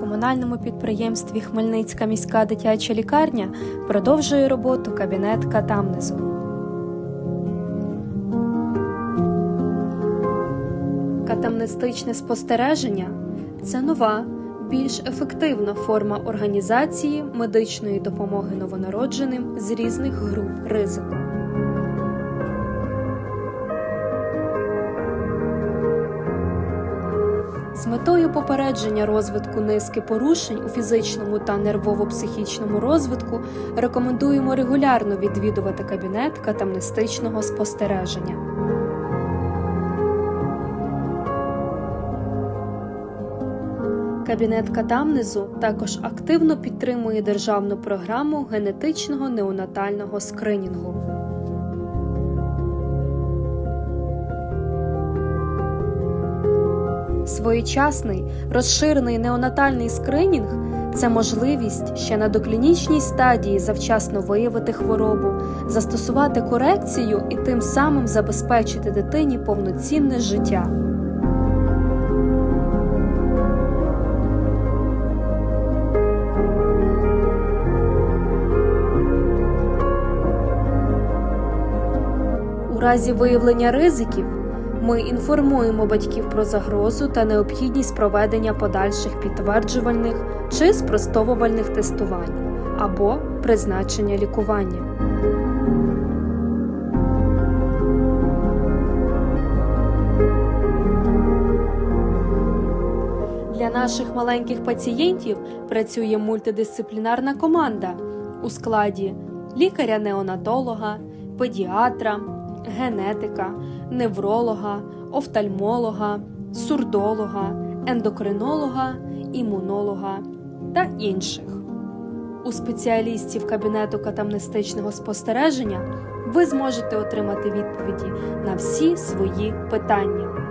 комунальному підприємстві Хмельницька міська дитяча лікарня продовжує роботу кабінет катамнезу. Катамнестичне спостереження це нова, більш ефективна форма організації медичної допомоги новонародженим з різних груп ризику. З метою попередження розвитку низки порушень у фізичному та нервово-психічному розвитку рекомендуємо регулярно відвідувати кабінет катамнестичного спостереження. Кабінет катамнезу також активно підтримує державну програму генетичного неонатального скринінгу. Своєчасний розширений неонатальний скринінг це можливість ще на доклінічній стадії завчасно виявити хворобу, застосувати корекцію і тим самим забезпечити дитині повноцінне життя. У разі виявлення ризиків ми інформуємо батьків про загрозу та необхідність проведення подальших підтверджувальних чи спростовувальних тестувань або призначення лікування. Для наших маленьких пацієнтів працює мультидисциплінарна команда у складі лікаря-неонатолога, педіатра, генетика, невролога, офтальмолога, сурдолога, ендокринолога, імунолога та інших. У спеціалістів кабінету катамнестичного спостереження ви зможете отримати відповіді на всі свої питання.